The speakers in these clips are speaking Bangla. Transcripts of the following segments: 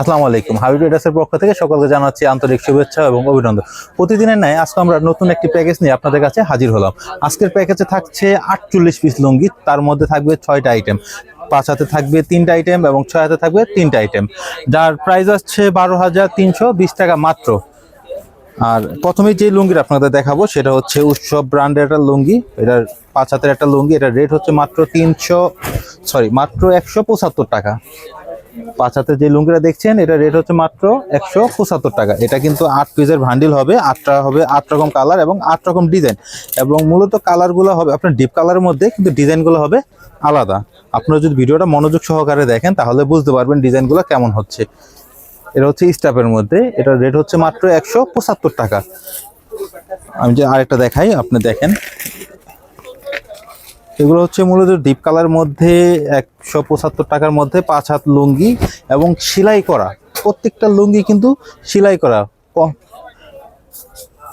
আসসালামু আলাইকুম। হাবি ট্রেডার্সের পক্ষ থেকে সকলকে জানাচ্ছি আন্তরিক শুভেচ্ছা এবং অভিনন্দন। প্রতিদিনের ন্যায় আজকে আমরা নতুন একটি প্যাকেজ নিয়ে আপনাদের কাছে হাজির হলাম। আজকের প্যাকেজে থাকছে আটচল্লিশ পিস লুঙ্গি, তার মধ্যে থাকবে ছয়টা আইটেম পাঁচ হাতে থাকবে তিনটা আইটেম এবং ছয় হাতে থাকবে তিনটা আইটেম যার প্রাইস আসছে বারো হাজার তিনশো বিশ টাকা মাত্র। আর প্রথমে যে লুঙ্গির আপনাদের দেখাবো, সেটা হচ্ছে উৎসব ব্র্যান্ডের একটা লুঙ্গি। এটার পাঁচ হাতের একটা লুঙ্গি, এটার রেট হচ্ছে মাত্র তিনশো সরি মাত্র একশো পঁচাত্তর টাকা। পাঁচ যে লুঙ্গিটা দেখছেন, এটা রেট হচ্ছে মাত্র একশো পঁচাত্তর টাকা। এটা কিন্তু আট পিসের ভান্ডিল হবে আটটা হবে আট রকম কালার এবং আট রকম ডিজাইন এবং মূলত কালারগুলো হবে, আপনার ডিপ কালারের মধ্যে কিন্তু ডিজাইনগুলো হবে আলাদা। আপনারা যদি ভিডিওটা মনোযোগ সহকারে দেখেন, তাহলে বুঝতে পারবেন ডিজাইনগুলো কেমন হচ্ছে। এটা হচ্ছে স্টাফের মধ্যে এটার রেট হচ্ছে মাত্র একশো পঁচাত্তর টাকা। আমি যে আরেকটা দেখাই, আপনি দেখেন। এগুলো হচ্ছে মূলত ডিপ কালার মধ্যে একশো পঁচাত্তর টাকার মধ্যে পাঁচ হাত লুঙ্গি এবং সেলাই করা। প্রত্যেকটা লুঙ্গি কিন্তু সেলাই করা।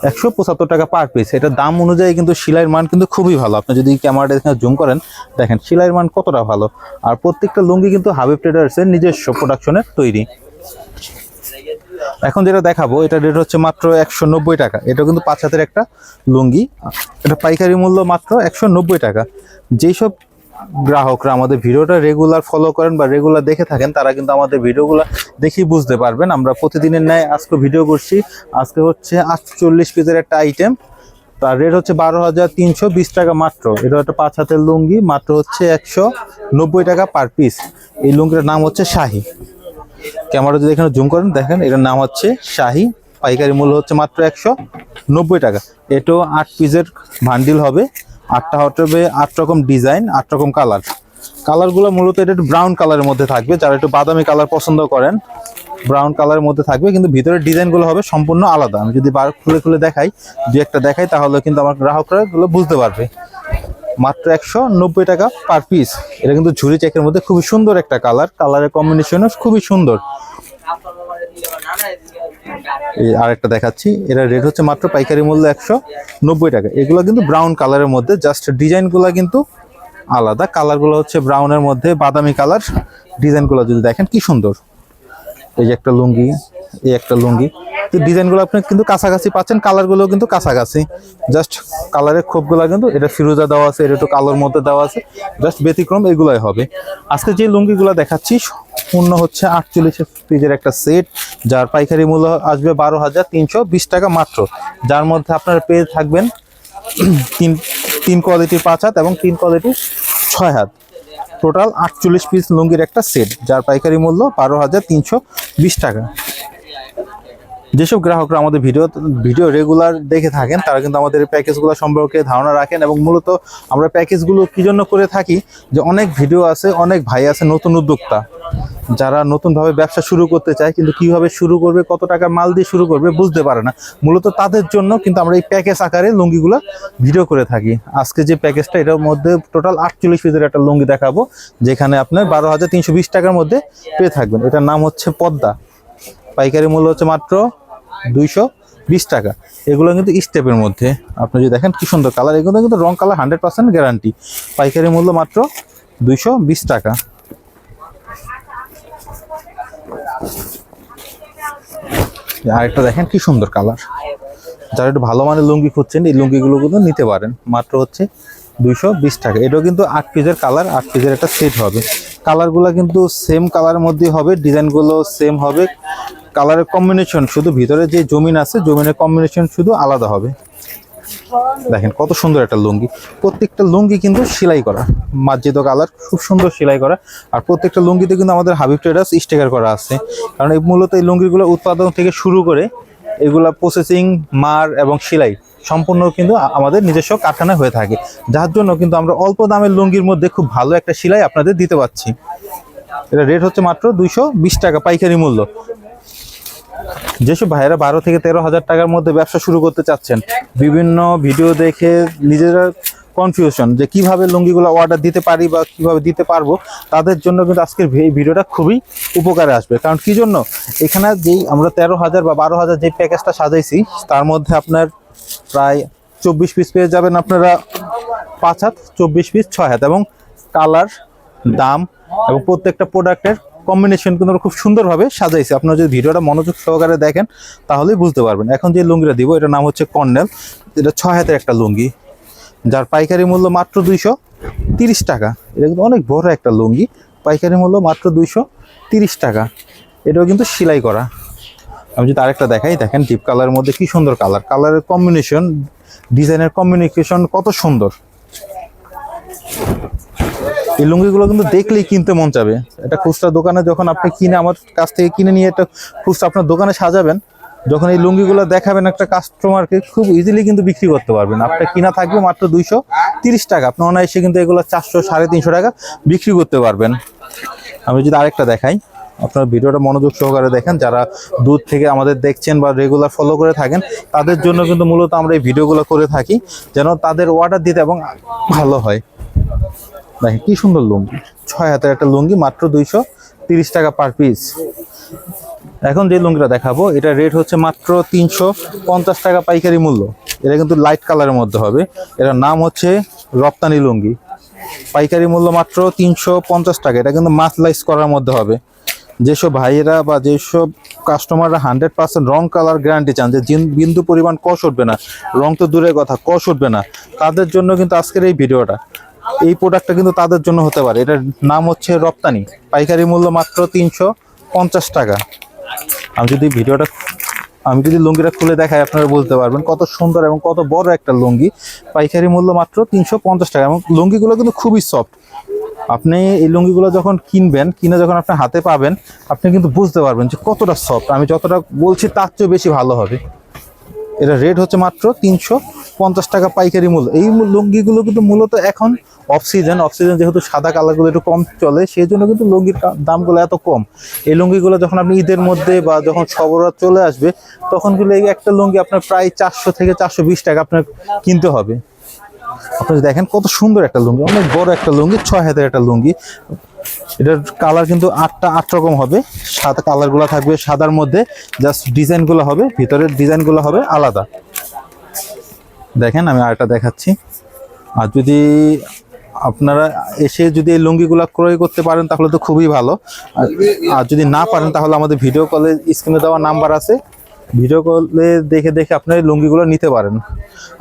একশো পঁচাত্তর টাকা পার পিস এটার দাম অনুযায়ী কিন্তু সেলাইয়ের মান কিন্তু খুবই ভালো। আপনি যদি ক্যামেরাটা দেখে জুম করেন, দেখেন সেলাইয়ের মান কতটা ভালো। আর প্রত্যেকটা লুঙ্গি কিন্তু হাবিব ট্রেডার্সের নিজস্ব প্রোডাকশনের তৈরি। এখন যেটা দেখাবো, এটা রেট হচ্ছে মাত্র একশো নব্বই টাকা। এটা কিন্তু পাঁচ হাতের একটা লুঙ্গি। এটা পাইকারি মূল্য মাত্র একশো নব্বই টাকা। যেসব গ্রাহকরা আমাদের ভিডিওটা রেগুলার ফলো করেন বা রেগুলার দেখে থাকেন, তারা কিন্তু আমাদের ভিডিওগুলো দেখেই বুঝতে পারবেন। আমরা প্রতিদিনের ন্যায় আজকে ভিডিও করছি। আজকে হচ্ছে আটচল্লিশ পিসের একটা আইটেম তার রেট হচ্ছে বারো হাজার তিনশো বিশ টাকা মাত্র। এটা একটা পাঁচ হাতের লুঙ্গি, মাত্র হচ্ছে একশো নব্বই টাকা পার পিস এই লুঙ্গিটার নাম হচ্ছে শাহি। ক্যামেরা যদি এখানে জুম করেন, দেখেন এটার নাম হচ্ছে শাহি। পাইকারি মূল্য হচ্ছে মাত্র একশো নব্বই টাকা। এটাও আট পিসের ভান্ডিল হবে। আটটা হবে আট রকম ডিজাইন আট রকম কালার কালারগুলো মূলত এটা একটু ব্রাউন কালারের মধ্যে থাকবে। যারা একটু বাদামি কালার পছন্দ করেন ব্রাউন কালারের মধ্যে থাকবে। কিন্তু ভিতরের ডিজাইনগুলো হবে সম্পূর্ণ আলাদা। আমি যদি বার খুলে খুলে দেখাই দু একটা দেখাই, তাহলে কিন্তু আমার গ্রাহকরা এগুলো বুঝতে পারবে। মাত্র একশো নব্বই টাকা পার পিস এটা কিন্তু ঝুরি চেকের মধ্যে খুবই সুন্দর একটা কালার কালারের কম্বিনেশনও খুবই সুন্দর। আরেকটা দেখাচ্ছি। এটার রেট হচ্ছে মাত্র পাইকারি মূল্য একশো নব্বই টাকা। এগুলো কিন্তু ব্রাউন কালারের মধ্যে জাস্ট ডিজাইনগুলো কিন্তু আলাদা। কালারগুলো হচ্ছে ব্রাউনের মধ্যে, বাদামি কালার ডিজাইনগুলো যদি দেখেন, কি সুন্দর। এই যে একটা লুঙ্গি, এই একটা লুঙ্গি। ডিজাইনগুলো আপনি কিন্তু কাছাকাছি পাচ্ছেন, কালারগুলো কিন্তু কাছাকাছি। জাস্ট কালারের খোপগুলো কিন্তু এটা ফিরোজা দেওয়া আছে, এটা একটু কালোর মধ্যে দেওয়া আছে। জাস্ট ব্যতিক্রম এগুলোই হবে। আজকে যে লুঙ্গিগুলো দেখাচ্ছি, পূর্ণ হচ্ছে আটচল্লিশ পিসের একটা সেট যার পাইকারি মূল্য আসবে বারো হাজার তিনশো বিশ টাকা মাত্র। যার মধ্যে আপনারা পেয়ে থাকবেন তিন তিন কোয়ালিটির পাঁচ হাত এবং তিন কোয়ালিটির ছয় হাত। টোটাল আটচল্লিশ পিস লুঙ্গির একটা সেট যার পাইকারি মূল্য বারো হাজার তিনশো বিশ টাকা। যেসব গ্রাহকরা আমাদের ভিডিও ভিডিও রেগুলার দেখে থাকেন, তারা কিন্তু আমাদের প্যাকেজগুলো সম্পর্কে ধারণা রাখেন এবং মূলত আমরা প্যাকেজগুলো কী জন্য করে থাকি, যে অনেক ভিডিও আছে, অনেক ভাই আছে নতুন উদ্যোক্তা, যারা নতুনভাবে ব্যবসা শুরু করতে চায়, কিন্তু কীভাবে শুরু করবে, কত টাকা মাল দিয়ে শুরু করবে বুঝতে পারে না। মূলত তাদের জন্য কিন্তু আমরা এই প্যাকেজ আকারে লুঙ্গিগুলো ভিডিও করে থাকি। আজকে যে প্যাকেজটা এটার মধ্যে টোটাল আটচল্লিশ পিসের একটা লুঙ্গি দেখাবো, যেখানে আপনার বারো হাজার তিনশো বিশ টাকার মধ্যে পেয়ে থাকবেন। এটার নাম হচ্ছে পদ্মা। পাইকারি মূল্য হচ্ছে মাত্র দুইশো বিশ টাকা। এগুলো কিন্তু স্টেপের মধ্যে। আপনি যদি দেখেন কি সুন্দর কালার এগুলো কিন্তু রং কালার হান্ড্রেড পার্সেন্ট গ্যারান্টি পাইকারি মূল্য মাত্র দুইশো বিশ টাকা। আরেকটা দেখেন কি সুন্দর কালার যারা একটু ভালো মানের লুঙ্গি খুঁজছেন, এই লুঙ্গিগুলো কিন্তু নিতে পারেন। মাত্র হচ্ছে দুইশো বিশ টাকা। এটাও কিন্তু আট পিসের কালার আট পিসের একটা সেট হবে। কালারগুলো কিন্তু সেম কালারের মধ্যে হবে ডিজাইনগুলো সেম হবে। কালারের কম্বিনেশন শুধু ভিতরে যে জমিন আছে, জমিনের কম্বিনেশন শুধু আলাদা হবে। দেখেন কত সুন্দর একটা লুঙ্গি। প্রত্যেকটা লুঙ্গি কিন্তু সেলাই করা। মার্জিত কালার, খুব সুন্দর সেলাই করা। আর প্রত্যেকটা লুঙ্গিতে কিন্তু আমাদের হাবিব ট্রেডার্স স্টিকার করা আছে। কারণ এই মূলত এই লুঙ্গিগুলো উৎপাদন থেকে শুরু করে এগুলা প্রসেসিং মার এবং সেলাই সম্পূর্ণ কিন্তু আমাদের নিজস্ব কারখানায় হয়ে থাকে। যার জন্য কিন্তু আমরা অল্প দামের লুঙ্গির মধ্যে খুব ভালো একটা সেলাই আপনাদের দিতে পারছি। এটা রেট হচ্ছে মাত্র দুইশো বিশ টাকা পাইকারি মূল্য। যেসব ভাইয়েরা বারো থেকে তেরো হাজার টাকার মধ্যে ব্যবসা শুরু করতে চাচ্ছেন, বিভিন্ন ভিডিও দেখে নিজেরা কনফিউশন যে কীভাবে লুঙ্গিগুলো অর্ডার দিতে পারি বা কীভাবে দিতে পারব, তাদের জন্য কিন্তু আজকের এই ভিডিওটা খুবই উপকারে আসবে। কারণ কি জন্য? এখানে যেই আমরা তেরো হাজার বা বারো হাজার যে প্যাকেজটা সাজাইছি, তার মধ্যে আপনার প্রায় চব্বিশ পিস পেয়ে যাবেন আপনারা পাঁচ হাত, চব্বিশ পিস ছয় হাত এবং কালার দাম এবং প্রত্যেকটা প্রোডাক্টের কম্বিনেশন কিন্তু খুব সুন্দরভাবে সাজাইছে। আপনারা যদি ভিডিওটা মনোযোগ সহকারে দেখেন, তাহলেই বুঝতে পারবেন। এখন যে লুঙ্গিটা দিব, এটার নাম হচ্ছে কর্নেল। এটা ছয় হাতের একটা লুঙ্গি, যার পাইকারি মূল্য মাত্র দুইশো তিরিশ টাকা। এটা কিন্তু অনেক বড় একটা লুঙ্গি, পাইকারি মূল্য মাত্র দুইশো তিরিশ টাকা। এটাও কিন্তু সেলাই করা। আমি যদি আরেকটা দেখাই, দেখেন ডিপ কালারের মধ্যে কি সুন্দর কালার কালারের কম্বিনেশন ডিজাইনের কম্বিনেশন কত সুন্দর। এই লুঙ্গিগুলো কিন্তু দেখলেই কিনতে মন চাবে। এটা খুচরা দোকানে যখন আপনি কিনে আমার কাছ থেকে কিনে নিয়ে এটা খুচরা আপনার দোকানে সাজাবেন, যখন এই লুঙ্গিগুলো দেখাবেন একটা কাস্টমারকে খুব ইজিলি কিন্তু বিক্রি করতে পারবেন। আপনার কিনা থাকবে মাত্র দুইশো তিরিশ টাকা। আপনি অনায়াসে কিন্তু এগুলো চারশো, সাড়ে তিনশো টাকা বিক্রি করতে পারবেন। আমি যদি আরেকটা দেখাই, আপনার ভিডিওটা মনোযোগ সহকারে দেখেন। যারা দূর থেকে আমাদের দেখছেন বা রেগুলার ফলো করে থাকেন, তাদের জন্য কিন্তু মূলত আমরা এই ভিডিওগুলো করে থাকি, যেন তাদের অর্ডার দিতে এবং ভালো হয়। দেখেন, কি সুন্দর লুঙ্গি। ছয় হাতের একটা লুঙ্গি, মাত্র দুইশো তিরিশ টাকা পার পিস এখন যে লুঙ্গিটা দেখাবো, এটা রেট হচ্ছে মাত্র তিনশো পঞ্চাশ টাকা পাইকারি মূল্য। এটা কিন্তু লাইট কালারের মধ্যে হবে। এটার নাম হচ্ছে রপ্তানি লুঙ্গি। পাইকারি মূল্য মাত্র তিনশো পঞ্চাশ টাকা। এটা কিন্তু মাসলাইজ করার মধ্যে হবে। যেসব ভাইয়েরা বা যেসব কাস্টমাররা হান্ড্রেড পার্সেন্ট রং কালার গ্যারান্টি চান, যে বিন্দু পরিমাণ কষ উঠবে না, রং তো দূরের কথা, কষ উঠবে না, তাদের জন্য কিন্তু আজকের এই ভিডিওটা। এই প্রোডাক্টটা কিন্তু তাদের জন্য হতে পারে। এটার নাম হচ্ছে রপ্তানি। পাইকারি মূল্য মাত্র তিনশো পঞ্চাশ টাকা। আমি যদি ভিডিওটা, আমি যদি লুঙ্গিটা খুলে দেখাই, আপনারা বুঝতে পারবেন কত সুন্দর এবং কত বড় একটা লুঙ্গি। পাইকারি মূল্য মাত্র তিনশো পঞ্চাশ টাকা এবং লুঙ্গিগুলো কিন্তু খুবই সফট আপনি এই লুঙ্গিগুলো যখন কিনবেন, কিনে যখন আপনি হাতে পাবেন, আপনি কিন্তু বুঝতে পারবেন যে কতটা সফট আমি যতটা বলছি, তার চেয়ে বেশি ভালো হবে। এটা রেট হচ্ছে মাত্র তিনশো পঞ্চাশ টাকা পাইকারি মূল্য। এই লুঙ্গিগুলো কিন্তু মূলত এখন অফ সিজন অফ সিজন যেহেতু সাদা কালারগুলো একটু কম চলে সেই জন্য কিন্তু লুঙ্গির দামগুলো এত কম। এই লুঙ্গিগুলো যখন আপনি ঈদের মধ্যে বা যখন সবরাত চলে আসবে, তখন কিন্তু এই একটা লুঙ্গি আপনার প্রায় চারশো থেকে চারশো বিশ টাকা আপনার কিনতে হবে। আপনি দেখেন কত সুন্দর একটা লুঙ্গি, অনেক বড় একটা লুঙ্গি, ছয় হাতের একটা লুঙ্গি। এটার কালার কিন্তু আটটা আট রকম হবে। সাদা কালারগুলো থাকবে সাদার মধ্যে, জাস্ট ডিজাইনগুলো হবে, ভিতরের ডিজাইনগুলো হবে আলাদা। দেখেন, আমি আরেকটা দেখাচ্ছি। আর যদি আপনারা এসে যদি এই লুঙ্গিগুলো ক্রয় করতে পারেন, তাহলে তো খুবই ভালো। আর যদি না পারেন, তাহলে আমাদের ভিডিও কলে স্ক্রিনে দেওয়া নাম্বার আছে। ভিডিও কলে দেখে দেখে আপনারা এই লুঙ্গিগুলো নিতে পারেন।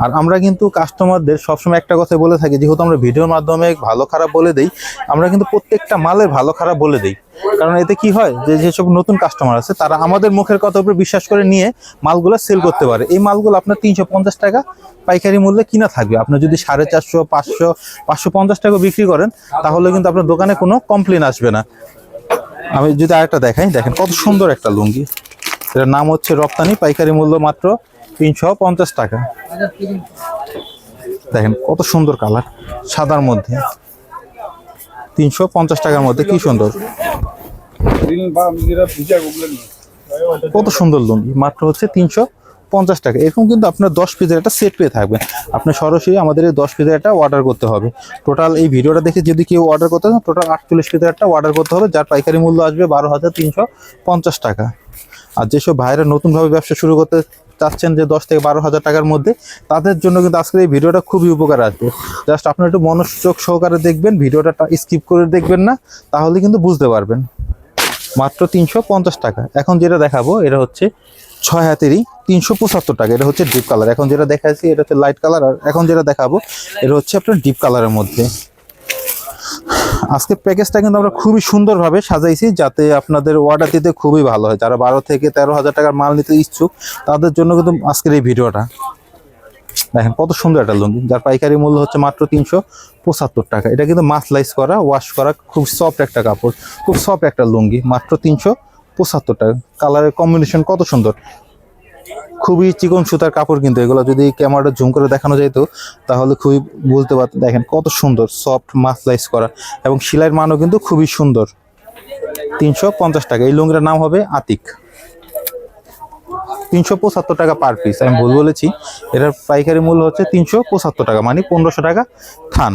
আর আমরা কিন্তু কাস্টমারদের সবসময় একটা কথা বলে থাকি, যেহেতু আমরা ভিডিওর মাধ্যমে ভালো খারাপ বলে দেই, আমরা কিন্তু প্রত্যেকটা মালের ভালো খারাপ বলে দেই। কারণ এতে কি হয়? যে যেসব নতুন কাস্টমার আছে, তারা আমাদের মুখের কথার উপর বিশ্বাস করে নিয়ে মালগুলো সেল করতে পারে। এই মালগুলো আপনার তিনশো পঞ্চাশ টাকা পাইকারি মূল্যে কিনা থাকবে। আপনি যদি সাড়ে চারশো, পাঁচশো পাঁচশো পঞ্চাশ টাকা বিক্রি করেন, তাহলে কিন্তু আপনার দোকানে কোনো কমপ্লেন আসবে না। আমি যদি আরেকটা দেখাই, দেখেন কত সুন্দর একটা লুঙ্গি। এটার নাম হচ্ছে রপ্তানি, পাইকারি মূল্য মাত্র তিনশো পঞ্চাশ টাকা। দেখেন কত সুন্দর কালার সাদার মধ্যে। তিনশো পঞ্চাশ টাকার মধ্যে কি সুন্দর। কত সুন্দর লুঙ্গি মাত্র হচ্ছে তিনশো পঞ্চাশ টাকা। এরকম কিন্তু আপনার দশ পিসের একটা সেট পেয়ে থাকবেন আপনার সরাসরি আমাদের এই দশ পিসের একটা অর্ডার করতে হবে। টোটাল এই ভিডিওটা দেখে যদি কেউ অর্ডার করতে চান টোটাল আটচল্লিশ পিসের একটা অর্ডার করতে হবে, যার পাইকারি মূল্য আসবে বারো হাজার তিনশো পঞ্চাশ টাকা। আর যেসব ভাইরা নতুনভাবে ব্যবসা শুরু করতে চাচ্ছেন যে দশ থেকে বারো হাজার টাকার মধ্যে, তাদের জন্য কিন্তু আজকের এই ভিডিওটা খুবই উপকার আসবে। জাস্ট আপনারা একটু মনোযোগ সহকারে দেখবেন, ভিডিওটা স্কিপ করে দেখবেন না, তাহলে কিন্তু বুঝতে পারবেন। মাত্র তিনশো পঞ্চাশ টাকা। এখন যেটা দেখাবো, এটা হচ্ছে ছয় হাতেরই তিনশো পঁচাত্তর টাকা। এটা হচ্ছে ডিপ কালার এখন যেটা দেখাচ্ছি এটা হচ্ছে লাইট কালার আর এখন যেটা দেখাবো, এটা হচ্ছে আপনার ডিপ কালারের মধ্যে। আজকে প্যাকেজটা কিন্তু আমরা খুবই সুন্দরভাবে সাজাইছি, যাতে আপনাদের অর্ডার দিতে খুবই ভালো হয়। যারা বারো থেকে তেরো হাজার টাকার মাল নিতে ইচ্ছুক, তাদের জন্য কিন্তু আজকের এই ভিডিওটা। দেখেন কত সুন্দর একটা লুঙ্গি, যার পাইকারি মূল্য হচ্ছে মাত্র তিনশো পঁচাত্তর টাকা। এটা কিন্তু মাসলাইজ করা ওয়াশ করা, খুব সফট একটা কাপড়, খুব সফট একটা লুঙ্গি, মাত্র তিনশো পঁচাত্তর টাকা। কালারের কম্বিনেশন কত সুন্দর। খুবই চিকন সুতার কাপড় কিন্তু এগুলো, যদি ক্যামেরাটা জুম করে দেখানো যেত তাহলে খুবই বলতে পারত দেখেন কত সুন্দর সফট মাসলাইজ করা, এবং সেলাইয়ের মানও কিন্তু খুবই সুন্দর। তিনশো পঞ্চাশ টাকা। এই লুঙ্গিটার নাম হবে আতিক। তিনশো পঁচাত্তর টাকা পার পিস আমি ভুল বলেছি। এটার পাইকারি মূল্য হচ্ছে তিনশো পঁচাত্তর টাকা মানে পনেরোশো টাকা থান।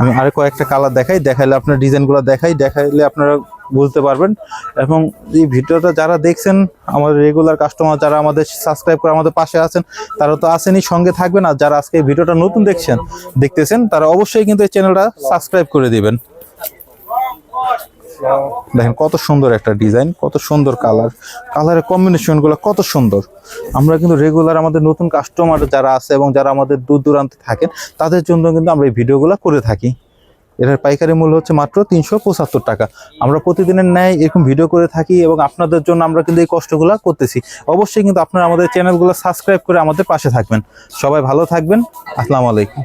আমি আরে কয়েকটা কালার দেখাই, দেখাইলে আপনার ডিজাইনগুলো দেখাই, দেখাইলে আপনারা বুঝতে পারবেন। এবং এই ভিডিওটা যারা দেখছেন আমাদের রেগুলার কাস্টমার যারা আমাদের সাবস্ক্রাইব করে আমাদের পাশে আছেন, তারা তো আসেনই, সঙ্গে থাকবেন। আর যারা আজকে এই ভিডিওটা নতুন দেখছেন, দেখতেছেন, তারা অবশ্যই কিন্তু এই চ্যানেলটা সাবস্ক্রাইব করে দিবেন। দেখেন, কত সুন্দর একটা ডিজাইন, কত সুন্দর কালার। কালারের কম্বিনেশনগুলো কত সুন্দর। আমরা কিন্তু রেগুলার আমাদের নতুন কাস্টমার যারা আছে এবং যারা আমাদের দূর দূরান্তে থাকেন, তাদের জন্য কিন্তু আমরা এই ভিডিওগুলো করে থাকি। এটার পাইকারি মূল্য হচ্ছে মাত্র তিনশো পঁচাত্তর টাকা। আমরা প্রতিদিনের ন্যায় এরকম ভিডিও করে থাকি এবং আপনাদের জন্য আমরা কিন্তু এই কষ্টগুলো করতেছি। অবশ্যই কিন্তু আপনারা আমাদের চ্যানেলগুলো সাবস্ক্রাইব করে আমাদের পাশে থাকবেন। সবাই ভালো থাকবেন। আসসালামু আলাইকুম।